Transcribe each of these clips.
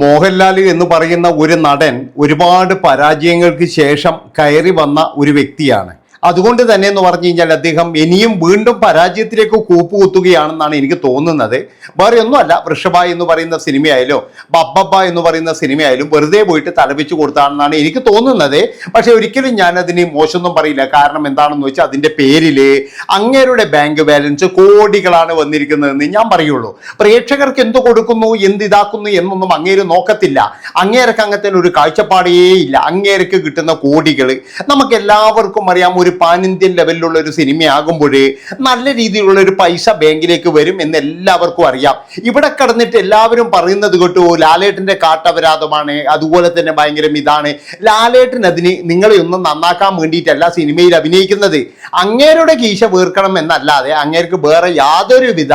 മോഹൻലാൽ എന്ന് പറയുന്ന ഒരു നടൻ ഒരുപാട് പരാജയങ്ങൾക്ക് ശേഷം കയറി വന്ന ഒരു വ്യക്തിയാണ്. അതുകൊണ്ട് തന്നെ എന്ന് പറഞ്ഞു കഴിഞ്ഞാൽ അദ്ദേഹം ഇനിയും വീണ്ടും പരാജയത്തിലേക്ക് കൂപ്പുകുത്തുകയാണെന്നാണ് എനിക്ക് തോന്നുന്നത്. വേറെ ഒന്നുമല്ല വൃഷഭ എന്ന് പറയുന്ന സിനിമയായാലും ബബ്ബബ്ബ എന്ന് പറയുന്ന സിനിമയായാലും വെറുതെ പോയിട്ട് തലവെച്ച് കൊടുത്താണെന്നാണ് എനിക്ക് തോന്നുന്നത്. പക്ഷെ ഒരിക്കലും ഞാൻ അതിന് മോശമൊന്നും പറയില്ല. കാരണം എന്താണെന്ന് വെച്ചാൽ അതിന്റെ പേരിൽ അങ്ങേരുടെ ബാങ്ക് ബാലൻസ് കോടികളാണ് വന്നിരിക്കുന്നതെന്ന് ഞാൻ പറയുള്ളൂ. പ്രേക്ഷകർക്ക് എന്ത് കൊടുക്കുന്നു എന്ത് ഇതാക്കുന്നു എന്നൊന്നും അങ്ങേര് നോക്കത്തില്ല. അങ്ങേരക്ക് അങ്ങനത്തെ ഒരു കാഴ്ചപ്പാടേ ഇല്ല. അങ്ങേരക്ക് കിട്ടുന്ന കോടികൾ നമുക്ക് എല്ലാവർക്കും അറിയാം പാൻ ഇന്ത്യൻ ലെവലിലുള്ള ഒരു സിനിമയാകുമ്പോഴേ നല്ല രീതിയിലുള്ള ഒരു പൈസ ബാങ്കിലേക്ക് വരും എന്ന് എല്ലാവർക്കും അറിയാം. ഇവിടെ കടന്നിട്ട് എല്ലാവരും പറയുന്നത് കേട്ടു ലാലേട്ടന്റെ കാട്ടപരാധമാണ് അതുപോലെ തന്നെ ഭയങ്കര ഇതാണ്. ലാലേട്ടൻ അതിന് നിങ്ങളെ ഒന്നും നന്നാക്കാൻ വേണ്ടിയിട്ടല്ല സിനിമയിൽ അഭിനയിക്കുന്നത്. അങ്ങേരുടെ കീശ വീർക്കണം എന്നല്ലാതെ അങ്ങേർക്ക് വേറെ യാതൊരുവിധ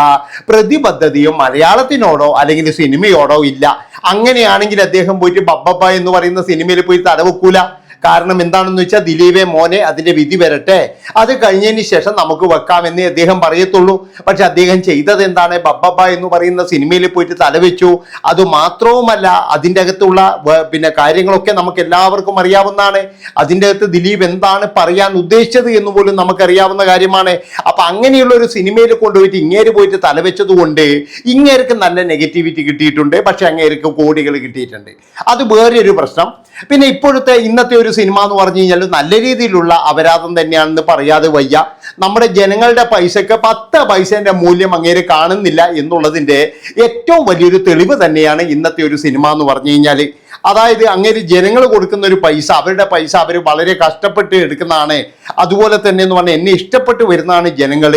പ്രതിബദ്ധതയും മലയാളത്തിനോടോ അല്ലെങ്കിൽ സിനിമയോടോ ഇല്ല. അങ്ങനെയാണെങ്കിൽ അദ്ദേഹം പോയിട്ട് ബബ്ബപ്പ എന്ന് പറയുന്ന സിനിമയിൽ പോയി തലവെക്കൂല. കാരണം എന്താണെന്ന് വെച്ചാൽ ദിലീപേ മോനെ അതിന്റെ വിധി വരട്ടെ. അത് കഴിഞ്ഞതിന് ശേഷം നമുക്ക് വെക്കാമെന്ന് അദ്ദേഹം പറയത്തുള്ളൂ. പക്ഷെ അദ്ദേഹം ചെയ്തത് എന്താണ്? ബബ്ബബ എന്ന് പറയുന്ന സിനിമയിൽ പോയിട്ട് തലവെച്ചു അത് മാത്രവുമല്ല അതിന്റെ അകത്തുള്ള പിന്നെ കാര്യങ്ങളൊക്കെ നമുക്ക് എല്ലാവർക്കും അറിയാവുന്നതാണ്. അതിന്റെ അകത്ത് ദിലീപ് എന്താണ് പറയാൻ ഉദ്ദേശിച്ചത് എന്ന് പോലും നമുക്കറിയാവുന്ന കാര്യമാണ്. അപ്പൊ അങ്ങനെയുള്ള ഒരു സിനിമയിൽ കൊണ്ടുപോയിട്ട് ഇങ്ങേര് പോയിട്ട് തലവെച്ചത് കൊണ്ട് ഇങ്ങേർക്ക് നല്ല നെഗറ്റിവിറ്റി കിട്ടിയിട്ടുണ്ട്. പക്ഷെ അങ്ങേർക്ക് കോടികൾ കിട്ടിയിട്ടുണ്ട്. അത് വേറെ ഒരു പ്രശ്നം. പിന്നെ ഇപ്പോഴത്തെ ഇന്നത്തെ ഒരു സിനിമ എന്ന് പറഞ്ഞു കഴിഞ്ഞാൽ നല്ല രീതിയിലുള്ള അപരാധം തന്നെയാണെന്ന് പറയാതെ വയ്യ. നമ്മുടെ ജനങ്ങളുടെ പൈസക്ക് പത്ത് പൈസേന്റെ മൂല്യം അങ്ങേര് കാണുന്നില്ല എന്നുള്ളതിന്റെ ഏറ്റവും വലിയൊരു തെളിവ് തന്നെയാണ് ഇന്നത്തെ ഒരു സിനിമ എന്ന് പറഞ്ഞു കഴിഞ്ഞാൽ അതായത് അങ്ങനെ ജനങ്ങൾ കൊടുക്കുന്ന ഒരു പൈസ അവരുടെ പൈസ അവർ വളരെ കഷ്ടപ്പെട്ട് എടുക്കുന്നതാണ്. അതുപോലെ തന്നെ എന്ന് പറഞ്ഞാൽ എന്നെ ഇഷ്ടപ്പെട്ട് വരുന്നതാണ് ജനങ്ങൾ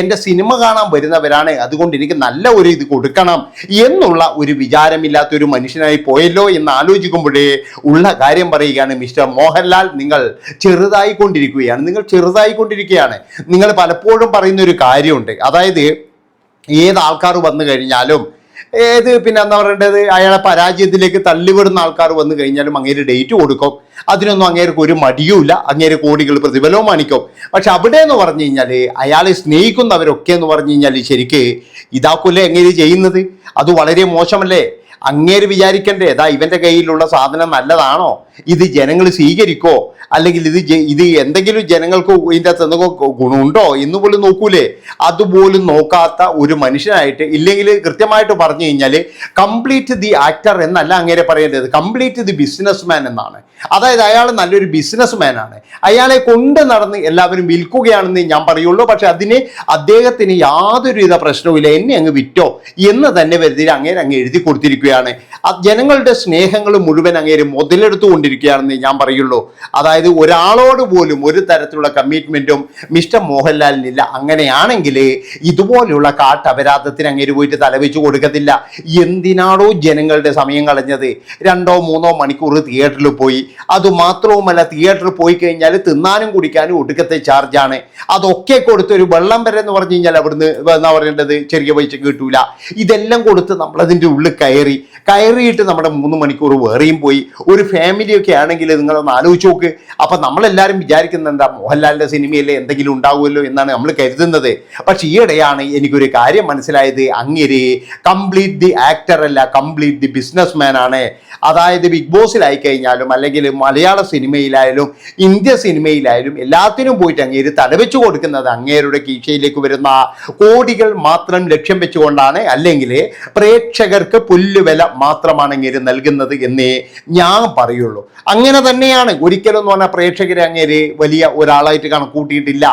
എന്റെ സിനിമ കാണാൻ വരുന്നവരാണ്. അതുകൊണ്ട് എനിക്ക് നല്ല ഒരു ഇത് കൊടുക്കണം എന്നുള്ള ഒരു വിചാരമില്ലാത്ത ഒരു മനുഷ്യനായി പോയല്ലോ എന്ന് ആലോചിക്കുമ്പോഴേ ഉള്ള കാര്യം പറയുകയാണ് മിസ്റ്റർ മോഹൻലാൽ. നിങ്ങൾ ചെറുതായിക്കൊണ്ടിരിക്കുകയാണ്. നിങ്ങൾ ചെറുതായിക്കൊണ്ടിരിക്കുകയാണ്. നിങ്ങൾ പലപ്പോഴും പറയുന്ന ഒരു കാര്യമുണ്ട്. അതായത് ഏത് ആൾക്കാർ വന്നു കഴിഞ്ഞാലും ഏത് പിന്നെ എന്താ പറയേണ്ടത്? അയാളെ പരാജയത്തിലേക്ക് തള്ളിവിടുന്ന ആൾക്കാർ വന്നു കഴിഞ്ഞാലും അങ്ങേര് ഡേറ്റ് കൊടുക്കും. അതിനൊന്നും അങ്ങേർക്ക് ഒരു മടിയുമില്ല. അങ്ങേര് കോടികൾ പ്രതിഫലവും മാണിക്കും പക്ഷെ അവിടെ എന്ന് പറഞ്ഞു കഴിഞ്ഞാൽ അയാളെ സ്നേഹിക്കുന്നവരൊക്കെ എന്ന് പറഞ്ഞു കഴിഞ്ഞാൽ ശരിക്ക് ഇതാക്കൂല്ലേ അങ്ങേര് ചെയ്യുന്നത്? അത് വളരെ മോശമല്ലേ? അങ്ങേര് വിചാരിക്കണ്ടേ? ഏതാ ഇവന്റെ കയ്യിലുള്ള സാധനം നല്ലതാണോ? ഇത് ജനങ്ങൾ സ്വീകരിക്കോ? അല്ലെങ്കിൽ ഇത് ഇത് എന്തെങ്കിലും ജനങ്ങൾക്ക് ഇതിന്റെ അകത്ത് എന്തെങ്കിലും ഗുണമുണ്ടോ എന്ന് പോലും നോക്കൂലേ. അതുപോലും നോക്കാത്ത ഒരു മനുഷ്യനായിട്ട് ഇല്ലെങ്കിൽ കൃത്യമായിട്ട് പറഞ്ഞു കഴിഞ്ഞാൽ കംപ്ലീറ്റ് ദി ആക്ടർ എന്നല്ല അങ്ങനെ പറയേണ്ടത്. കംപ്ലീറ്റ് ദി ബിസിനസ് മാൻ എന്നാണ്. അതായത് അയാൾ നല്ലൊരു ബിസിനസ് ആണ്. അയാളെ കൊണ്ട് നടന്ന് എല്ലാവരും വിൽക്കുകയാണെന്ന് ഞാൻ പറയുള്ളൂ. പക്ഷെ അതിന് അദ്ദേഹത്തിന് യാതൊരുവിധ പ്രശ്നവുമില്ല എന്നെ അങ്ങ് വിറ്റോ എന്ന് തന്നെ വരുത്തി അങ്ങേര് അങ്ങ് എഴുതി കൊടുത്തിരിക്കുകയാണ്. ജനങ്ങളുടെ സ്നേഹങ്ങൾ മുഴുവൻ അങ്ങേര് മുതലെടുത്തുകൊണ്ടിരിക്കുകയാണെന്ന് ഞാൻ പറയുള്ളൂ. അതായത് ഒരാളോട് പോലും ഒരു തരത്തിലുള്ള കമ്മിറ്റ്മെന്റും മിസ്റ്റർ മോഹൻലാലിനില്ല. അങ്ങനെയാണെങ്കിൽ ഇതുപോലെയുള്ള കാട്ടപരാധത്തിന് അങ്ങേര് പോയിട്ട് തലവെച്ച് കൊടുക്കത്തില്ല. എന്തിനാണോ ജനങ്ങളുടെ സമയം കളഞ്ഞത്? രണ്ടോ മൂന്നോ മണിക്കൂർ തിയേറ്ററിൽ പോയി. അതുമാത്രവുമല്ല തിയേറ്ററിൽ പോയി കഴിഞ്ഞാൽ തിന്നാനും കുടിക്കാനും ഒടുക്കത്തെ ചാർജാണ് അതൊക്കെ കൊടുത്ത് ഒരു വെള്ളം വരെ എന്ന് പറഞ്ഞു കഴിഞ്ഞാൽ അവിടുന്ന് എന്താ പറയേണ്ടത്? ചെറിയ പൈസ കിട്ടൂല. ഇതെല്ലാം കൊടുത്ത് നമ്മളതിന്റെ ഉള്ളിൽ കയറി. കയറിയിട്ട് നമ്മുടെ മൂന്ന് മണിക്കൂർ വേറെയും പോയി. ഒരു ഫാമിലിയൊക്കെ ആണെങ്കിൽ നിങ്ങളൊന്ന് ആലോചിച്ച് നോക്ക്. അപ്പൊ നമ്മളെല്ലാവരും വിചാരിക്കുന്നത് എന്താ മോഹൻലാലിന്റെ സിനിമയിലെ എന്തെങ്കിലും ഉണ്ടാവുമല്ലോ എന്നാണ് നമ്മൾ കരുതുന്നത്. പക്ഷെ ഈയിടെയാണ് എനിക്കൊരു കാര്യം മനസ്സിലായത്. അങ്ങേര് കംപ്ലീറ്റ് ദി ആക്ടർ അല്ല കംപ്ലീറ്റ് ദി ബിസിനസ് മാൻ ആണ്. അതായത് ബിഗ് ബോസിലായി കഴിഞ്ഞാലും അല്ലെങ്കിൽ മലയാള സിനിമയിലായാലും ഇന്ത്യ സിനിമയിലായാലും എല്ലാത്തിനും പോയിട്ട് അങ്ങേര് തലവെച്ച് കൊടുക്കുന്നത് അങ്ങേരുടെ കീശയിലേക്ക് വരുന്ന കോടികൾ മാത്രം ലക്ഷ്യം വെച്ചുകൊണ്ടാണ്. അല്ലെങ്കിൽ പ്രേക്ഷകർക്ക് പുല്ലുവില മാത്രമാണ് അങ്ങേര് നൽകുന്നത് എന്നേ ഞാൻ പറയുള്ളൂ. അങ്ങനെ തന്നെയാണ്. ഒരിക്കലും എന്ന് പറഞ്ഞാൽ പ്രേക്ഷകരെ അങ്ങേര് വലിയ ഒരാളായിട്ട് കണക്കൂട്ടിയിട്ടില്ല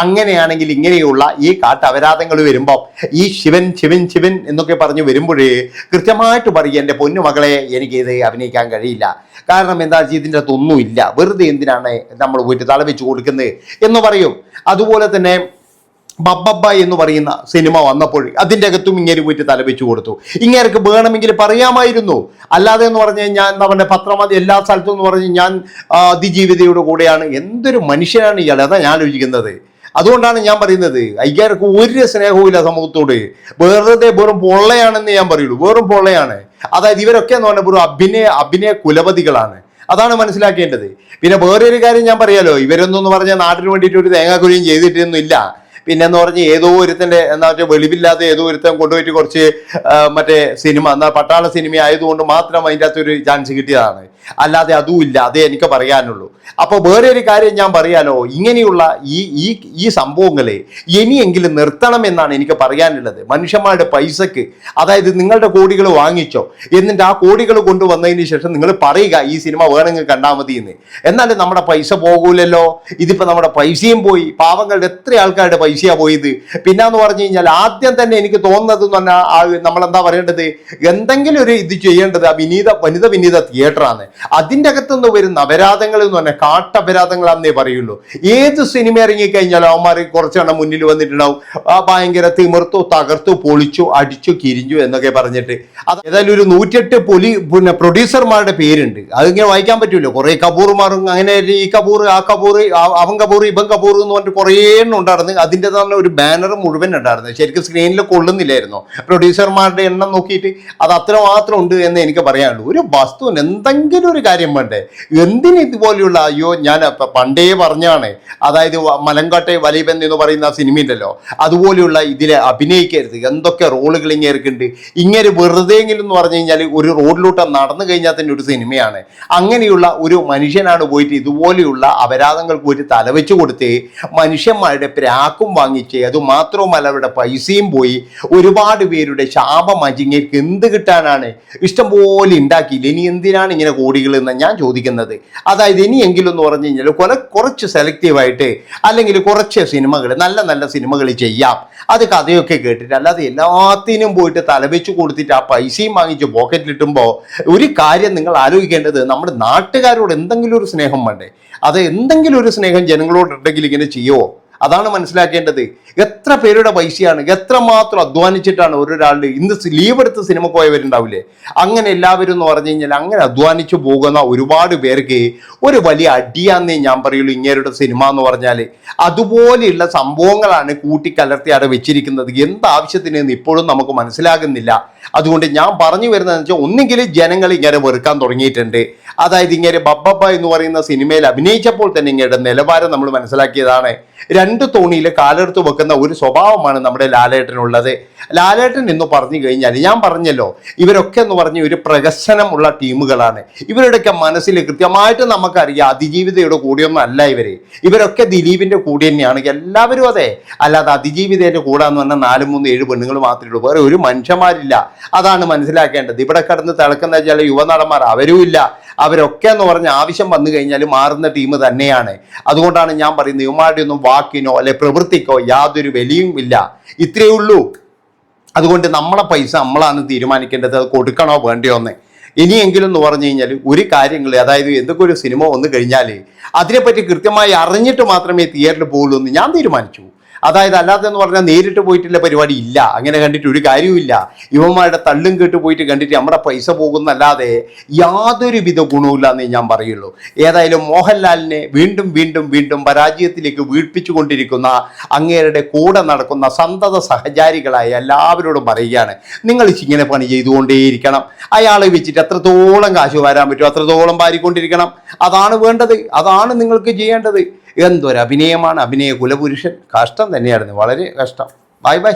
അങ്ങനെയാണെങ്കിൽ ഇങ്ങനെയുള്ള ഈ കാട്ടപരാധങ്ങൾ വരുമ്പോൾ ഈ ശിവൻ ശിവൻ ശിവൻ എന്നൊക്കെ പറഞ്ഞു വരുമ്പോഴേ കൃത്യമായിട്ട് പറയും എന്റെ പൊന്നുമകളെ എനിക്ക് ഇത് അഭിനയിക്കാൻ കഴിയില്ല. കാരണം എന്താ വെച്ചാൽ ഇതിന്റെ അകത്തൊന്നുമില്ല വെറുതെ എന്തിനാണ് നമ്മൾ പോയിട്ട് തലവെച്ച് കൊടുക്കുന്നത്? എന്ന് പറയും. അതുപോലെ തന്നെ ബബ്ബബ്ബ എന്ന് പറയുന്ന സിനിമ വന്നപ്പോൾ അതിന്റെ അകത്തും ഇങ്ങനെ പോയിട്ട് തലവെച്ച് കൊടുത്തു. ഇങ്ങേർക്ക് വേണമെങ്കിൽ പറയാമായിരുന്നു. അല്ലാതെ എന്ന് പറഞ്ഞു ഞാൻ എന്താ പറയുക എല്ലാ സ്ഥലത്തും എന്ന് പറഞ്ഞ് ഞാൻ അതിജീവിതയുടെ കൂടെയാണ്. എന്തൊരു മനുഷ്യനാണ് ഇയാൾ? അതാ ഞാൻ ആലോചിക്കുന്നത്. അതുകൊണ്ടാണ് ഞാൻ പറയുന്നത്. അയ്യാർക്ക് ഒരു സ്നേഹവും സമൂഹത്തോട്. വെറുതെ വെറും പൊള്ളയാണെന്ന് ഞാൻ പറയുള്ളൂ. വെറും പൊള്ളയാണ്. അതായത് ഇവരൊക്കെ എന്ന് പറഞ്ഞാൽ വെറും അഭിനയ അഭിനയ കുലപതികളാണ്. അതാണ് മനസ്സിലാക്കേണ്ടത്. പിന്നെ വേറൊരു കാര്യം ഞാൻ പറയാലോ. ഇവരൊന്നും പറഞ്ഞാൽ നാട്ടിന് വേണ്ടിയിട്ട് ഒരു തേങ്ങാക്കുരിയും ചെയ്തിട്ടൊന്നും ഇല്ല. പിന്നെ എന്ന് പറഞ്ഞ് ഏതോ ഒരുത്തന്റെ എന്താ വെച്ചാൽ വെളിവില്ലാതെ ഏതോ ഒരുത്തൻ കൊണ്ടുപോയിട്ട് കുറച്ച് മറ്റേ സിനിമ എന്നാ പട്ടാള സിനിമ ആയതുകൊണ്ട് മാത്രം അതിന്റെ ഒരു ചാൻസ് കിട്ടിയതാണ്. അല്ലാതെ അതുമില്ല അതേ എനിക്ക് പറയാനുള്ളൂ. അപ്പോൾ വേറെ ഒരു കാര്യം ഞാൻ പറയാലോ? ഇങ്ങനെയുള്ള ഈ ഈ ഈ സംഭവങ്ങളെ ഇനിയെങ്കിലും നിർത്തണം എന്നാണ് എനിക്ക് പറയാനുള്ളത്. മനുഷ്യന്മാരുടെ പൈസക്ക് അതായത് നിങ്ങളുടെ കോടികൾ വാങ്ങിച്ചോ എന്നിട്ട് ആ കോടികൾ കൊണ്ടുവന്നതിന് ശേഷം നിങ്ങൾ പറയുക ഈ സിനിമ വേണമെങ്കിൽ കണ്ടാൽ മതി എന്ന് എന്നാലും നമ്മുടെ പൈസ പോകൂലല്ലോ. ഇതിപ്പോ നമ്മുടെ പൈസയും പോയി. പാവങ്ങളുടെ എത്ര ആൾക്കാരുടെ പൈസയാ പോയത്. പിന്നെന്ന് പറഞ്ഞു കഴിഞ്ഞാൽ ആദ്യം തന്നെ എനിക്ക് തോന്നുന്നത് എന്ന് പറഞ്ഞാൽ നമ്മൾ എന്താ പറയേണ്ടത്? എന്തെങ്കിലും ഒരു ഇത് ചെയ്യേണ്ടത് ആ വിനീത വനിത വിനീത തിയേറ്ററാണ് അതിന്റെ അകത്തുനിന്ന് വരുന്ന അപരാധങ്ങൾ എന്ന് പറഞ്ഞാൽ കാട്ടപരാധങ്ങളാന്നേ പറയുള്ളൂ. ഏത് സിനിമ ഇറങ്ങിക്കഴിഞ്ഞാലും അവന്മാർ കുറച്ചെണ്ണം മുന്നിൽ വന്നിട്ടുണ്ടാവും. ഭയങ്കര തിമിർത്തു തകർത്തു പൊളിച്ചു അടിച്ചു കിരിഞ്ഞു എന്നൊക്കെ പറഞ്ഞിട്ട്. അത് ഏതായാലും ഒരു നൂറ്റെട്ട് പൊലി പിന്നെ പ്രൊഡ്യൂസർമാരുടെ പേരുണ്ട്. അതിങ്ങനെ വായിക്കാൻ പറ്റൂല്ലോ കുറെ കപൂർമാറും അങ്ങനെ ഈ കപൂർ ആ കപൂർ അവൻ കപൂർ ഇവൻ കപൂർ എന്ന് പറഞ്ഞിട്ട് കുറേ എണ്ണം ഉണ്ടായിരുന്നു. അതിന്റെ തന്നെ ഒരു ബാനർ മുഴുവൻ ഉണ്ടായിരുന്നു. ശരിക്കും സ്ക്രീനിൽ കൊള്ളുന്നില്ലായിരുന്നു. പ്രൊഡ്യൂസർമാരുടെ എണ്ണം നോക്കിയിട്ട് അത് അത്ര മാത്രം ഉണ്ട് എന്ന് എനിക്ക് പറയാനുള്ളൂ. ഒരു വസ്തുവിന് എന്തെങ്കിലും ഒരു കാര്യം വേണ്ടേ? എന്തിന് ഇതുപോലെയുള്ള അയ്യോ ഞാൻ പണ്ടേ പറഞ്ഞാണ്. അതായത് മലങ്കാട്ടെ വലീബൻ എന്ന് പറയുന്ന ആ സിനിമയുണ്ടല്ലോ. അതുപോലെയുള്ള ഇതിലെ അഭിനയിക്കരുത്. എന്തൊക്കെ റോളുകൾ ഇങ്ങേർക്കുണ്ട്? ഇങ്ങനെ വെറുതെയെങ്കിലും എന്ന് പറഞ്ഞു കഴിഞ്ഞാൽ ഒരു റോഡിലൂടെ നടന്നു കഴിഞ്ഞാൽ തന്നെ ഒരു സിനിമയാണ്. അങ്ങനെയുള്ള ഒരു മനുഷ്യനാണ് പോയിട്ട് ഇതുപോലെയുള്ള അപരാധങ്ങൾക്ക് ഒരു തലവെച്ച് കൊടുത്ത് മനുഷ്യന്മാരുടെ പ്രാക്കും വാങ്ങിച്ച്. അത് മാത്രവുമല്ല അവരുടെ പൈസയും പോയി. ഒരുപാട് പേരുടെ ശാപം അജിങ്ങേക്ക് എന്ത് കിട്ടാനാണ്? ഇഷ്ടംപോലെ ഉണ്ടാക്കിയില്ല? ഇനി എന്തിനാണ് ഇങ്ങനെ കോടികൾ എന്ന് ഞാൻ ചോദിക്കുന്നത്. അതായത് ഇനിയെങ്കിലും എന്ന് പറഞ്ഞു കഴിഞ്ഞാൽ കുറെ കുറച്ച് സെലക്റ്റീവായിട്ട് അല്ലെങ്കിൽ കുറച്ച് സിനിമകൾ നല്ല നല്ല സിനിമകൾ ചെയ്യാം. അത് കഥയൊക്കെ കേട്ടിട്ട് അല്ലാതെ എല്ലാത്തിനും പോയിട്ട് തലവെച്ച് കൊടുത്തിട്ട് ആ പൈസയും വാങ്ങിച്ച് പോക്കറ്റിലിട്ടുമ്പോൾ ഒരു കാര്യം നിങ്ങൾ ആലോചിക്കേണ്ടത് നമ്മുടെ നാട്ടുകാരോട് എന്തെങ്കിലും ഒരു സ്നേഹം വേണ്ടേ? അത് എന്തെങ്കിലും ഒരു സ്നേഹം ജനങ്ങളോട് ഉണ്ടെങ്കിൽ ഇങ്ങനെ ചെയ്യുമോ അതാണ് മനസ്സിലാക്കേണ്ടത്. എത്ര പേരുടെ പൈസയാണ് എത്രമാത്രം അധ്വാനിച്ചിട്ടാണ് ഒരാളുടെ ഇന്ന് ലീവ് എടുത്ത് സിനിമ പോയവരുണ്ടാവില്ലേ? അങ്ങനെ എല്ലാവരും എന്ന് പറഞ്ഞു കഴിഞ്ഞാൽ അങ്ങനെ അധ്വാനിച്ചു പോകുന്ന ഒരുപാട് പേർക്ക് ഒരു വലിയ അടിയാന്നേ ഞാൻ പറയുള്ളൂ ഇങ്ങേരുടെ സിനിമ എന്ന് പറഞ്ഞാൽ. അതുപോലെയുള്ള സംഭവങ്ങളാണ് കൂട്ടിക്കലർത്തി അവിടെ വെച്ചിരിക്കുന്നത്. എന്താവശ്യത്തിന് ഇപ്പോഴും നമുക്ക് മനസ്സിലാകുന്നില്ല. അതുകൊണ്ട് ഞാൻ പറഞ്ഞു വരുന്നതെന്ന് വെച്ചാൽ ഒന്നുകിൽ ജനങ്ങൾ ഇങ്ങനെ വെറുക്കാൻ തുടങ്ങിയിട്ടുണ്ട്. അതായത് ഇങ്ങനെ ബബ്ബബ്ബ എന്ന് പറയുന്ന സിനിമയിൽ അഭിനയിച്ചപ്പോൾ തന്നെ ഇങ്ങയുടെ നിലവാരം നമ്മൾ മനസ്സിലാക്കിയതാണ്. രണ്ട് തോണിയിൽ കാലെടുത്ത് വെക്കുന്ന ഒരു സ്വഭാവമാണ് നമ്മുടെ ലാലേട്ടനുള്ളത്. ലാലേട്ടൻ എന്ന് പറഞ്ഞു കഴിഞ്ഞാൽ ഞാൻ പറഞ്ഞല്ലോ ഇവരൊക്കെ എന്ന് പറഞ്ഞ ഒരു പ്രകസനമുള്ള ടീമുകളാണ്. ഇവരുടെയൊക്കെ മനസ്സിൽ കൃത്യമായിട്ട് നമുക്കറിയാം അതിജീവിതയുടെ കൂടെയൊന്നും അല്ല ഇവർ. ഇവരൊക്കെ ദിലീപിന്റെ കൂടെ തന്നെയാണ്. എല്ലാവരും അതെ. അല്ലാതെ അതിജീവിതയുടെ കൂടെ എന്ന് പറഞ്ഞാൽ നാല് മൂന്ന് ഏഴ് പെണ്ണുങ്ങൾ മാത്രമേ ഉള്ളൂ. വേറെ ഒരു മനുഷ്യന്മാരില്ല. അതാണ് മനസ്സിലാക്കേണ്ടത്. ഇവിടെ കിടന്ന് തിളക്കുന്ന ചില യുവനടന്മാർ അവരും ഇല്ല അവരൊക്കെ എന്ന് പറഞ്ഞ ആവശ്യം വന്നു കഴിഞ്ഞാൽ മാറുന്ന ടീം തന്നെയാണ്. അതുകൊണ്ടാണ് ഞാൻ പറയുന്നത് ഇവന്മാരുടെ ഒന്നും വാക്കിനോ അല്ലെ പ്രവൃത്തിക്കോ യാതൊരു വിലയും ഇല്ല. ഇത്രയേ ഉള്ളൂ. അതുകൊണ്ട് നമ്മളെ പൈസ നമ്മളാണ് തീരുമാനിക്കേണ്ടത്. അത് കൊടുക്കണോ വേണ്ടയോ എന്ന്. ഇനിയെങ്കിലും എന്ന് പറഞ്ഞു കഴിഞ്ഞാൽ ഒരു കാര്യങ്ങൾ അതായത് എന്തൊക്കെ ഒരു സിനിമ വന്നു കഴിഞ്ഞാൽ അതിനെപ്പറ്റി കൃത്യമായി അറിഞ്ഞിട്ട് മാത്രമേ തിയേറ്ററിൽ പോകുള്ളൂ എന്ന് ഞാൻ തീരുമാനിച്ചു. അതായത് അല്ലാതെ എന്ന് പറഞ്ഞാൽ നേരിട്ട് പോയിട്ടുള്ള പരിപാടി ഇല്ല. അങ്ങനെ കണ്ടിട്ട് ഒരു കാര്യവുമില്ല. ഇവന്മാരുടെ തള്ളും കേട്ട് പോയിട്ട് കണ്ടിട്ട് നമ്മുടെ പൈസ പോകുന്നല്ലാതെ യാതൊരുവിധ ഗുണവുമില്ല എന്നേ ഞാൻ പറയുള്ളൂ. ഏതായാലും മോഹൻലാലിനെ വീണ്ടും വീണ്ടും വീണ്ടും പരാജയത്തിലേക്ക് വീഴ്പ്പിച്ചുകൊണ്ടിരിക്കുന്ന അങ്ങേരുടെ കൂടെ നടക്കുന്ന സന്തത സഹചാരികളായ എല്ലാവരോടും പറയുകയാണ്. നിങ്ങൾ ഇങ്ങനെ പണി ചെയ്തുകൊണ്ടേയിരിക്കണം. അയാളെ വെച്ചിട്ട് എത്രത്തോളം കാശ് വരാൻ പറ്റുമോ അത്രത്തോളം വാരിക്കൊണ്ടിരിക്കണം. അതാണ് വേണ്ടത്. അതാണ് നിങ്ങൾക്ക് ചെയ്യേണ്ടത്. എന്തൊരു അഭിനയമാണ് അഭിനയ കുലപുരുഷൻ? കഷ്ടം തന്നെയായിരുന്നു. വളരെ കഷ്ടം. Bye bye.